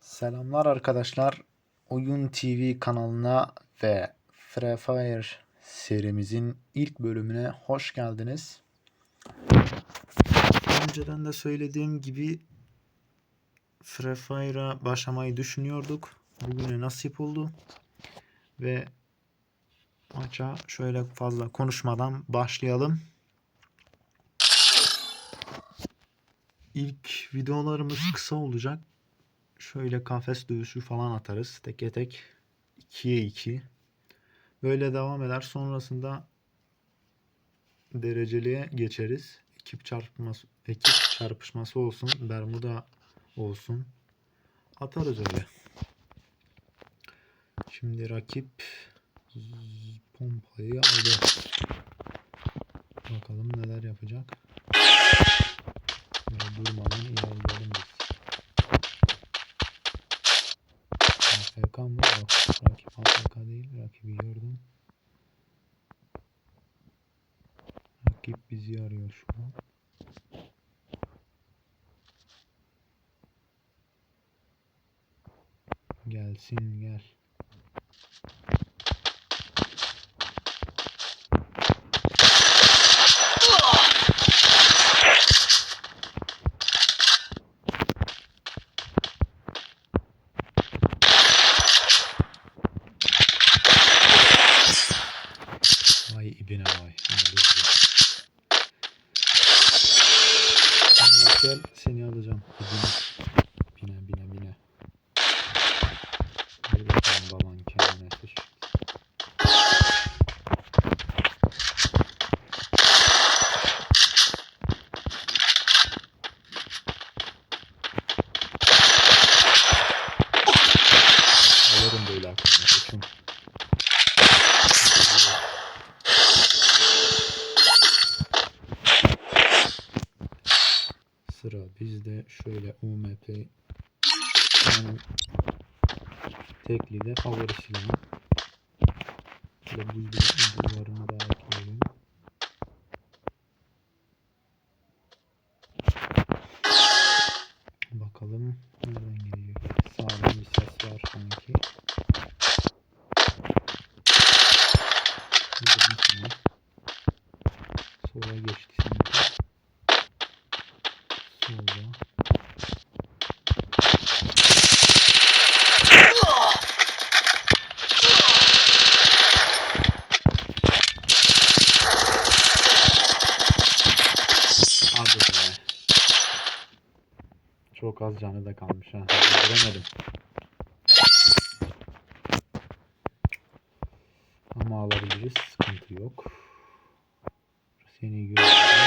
Selamlar arkadaşlar. Oyun TV kanalına ve Free Fire serimizin ilk bölümüne hoş geldiniz. Önceden de söylediğim gibi Free Fire'a başlamayı düşünüyorduk. Bugüne nasip oldu. Ve maça şöyle fazla konuşmadan başlayalım. İlk videolarımız kısa olacak şöyle kafes dövüşü falan atarız. Teke tek 2'ye 2. Böyle devam eder. Sonrasında dereceliye geçeriz. Ekip çarpması, ekip çarpışması olsun. Bermuda olsun. Atarız öyle. Şimdi rakip pompayı aldı. Bakalım neler yapacak. Rakip bizi arıyor şu an. Gelsin gel. Gel Sıra bizde şöyle UMP yani tekli de favori silahı. Şöyle buzlu duvarını da ekleyelim. Bakalım nereden gelecek. Sağdan bir ses var sanki. Sola geçti sanki. Solda. Hadi be. Çok az canı da kalmış ha. Göremedim. Ama alabiliriz. Sıkıntı yok. Seni görüyorum.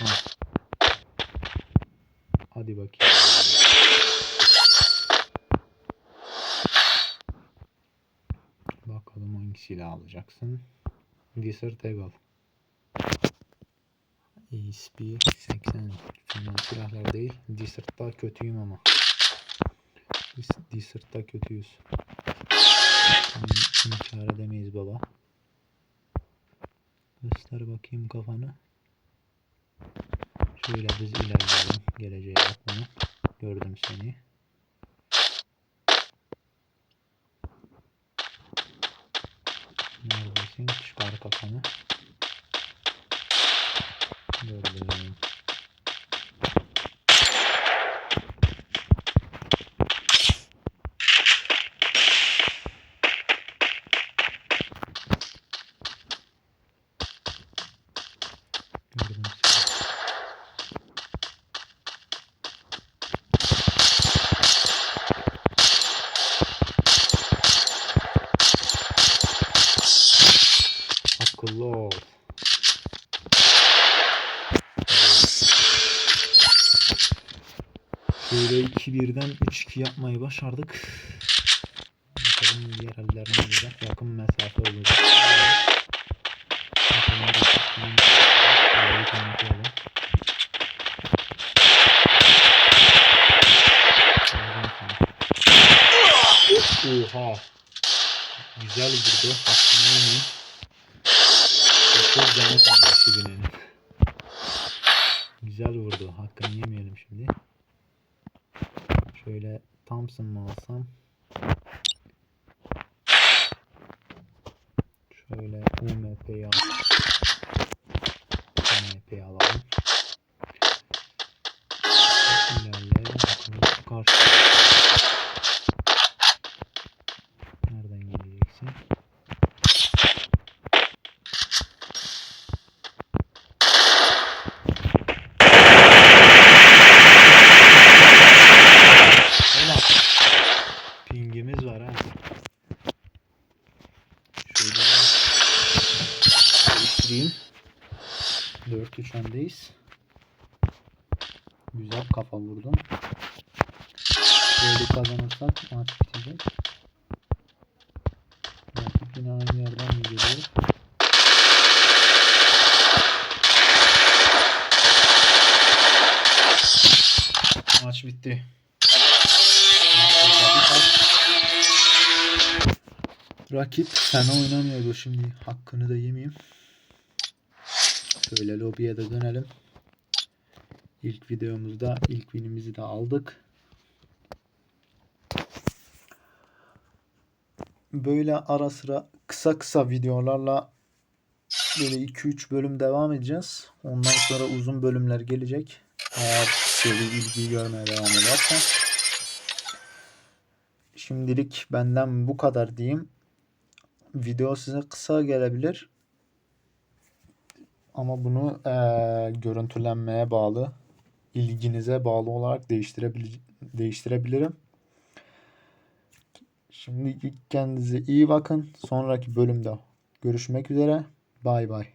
Bırakmam. Hadi bakayım. Bakalım hangi silah alacaksın. Desert Eagle. ESP 80. Fena silahlar değil. Desert'ta kötüyüm ama. Desert'ta kötüyüz. İnkar edemeyiz baba. Göster bakayım kafanı. Şöyle biz ilerleyelim. Geleceğe bunu. Gördüm seni. Neredesin? Çıkar kafanı. Gördüm. Gördüm seni. Akıllı. Böyle 2-1'den 3-2 yapmayı başardık. Bakalım diğer eller ne olacak? Yakın mesafe olacak. Oha. Güzel vurdu. Hakkını. Çok canı kaldı şu binenin. Güzel vurdu. Hakkını yemeyelim şimdi. Şöyle Thompson mı alsam? Şöyle UMP'yi al. Değiştireyim. 4-3 öndeyiz. Güzel kafa vurdum. Böyle kazanırsak maç bitecek. Rakip yine aynı yerden mi geliyor? Maç bitti. Rakip fena oynamıyordu şimdi. Hakkını da yemeyeyim. Şöyle lobiye de dönelim. İlk videomuzda ilk winimizi de aldık. Böyle ara sıra kısa kısa videolarla böyle 2-3 bölüm devam edeceğiz. Ondan sonra uzun bölümler gelecek. Eğer seri ilgi görmeye devam ederse. Şimdilik benden bu kadar diyeyim. Video size kısa gelebilir. Ama bunu eee, görüntülenmeye bağlı, ilginize bağlı olarak değiştirebil değiştirebilirim. Şimdi kendinize iyi bakın. Sonraki bölümde görüşmek üzere. Bay bay.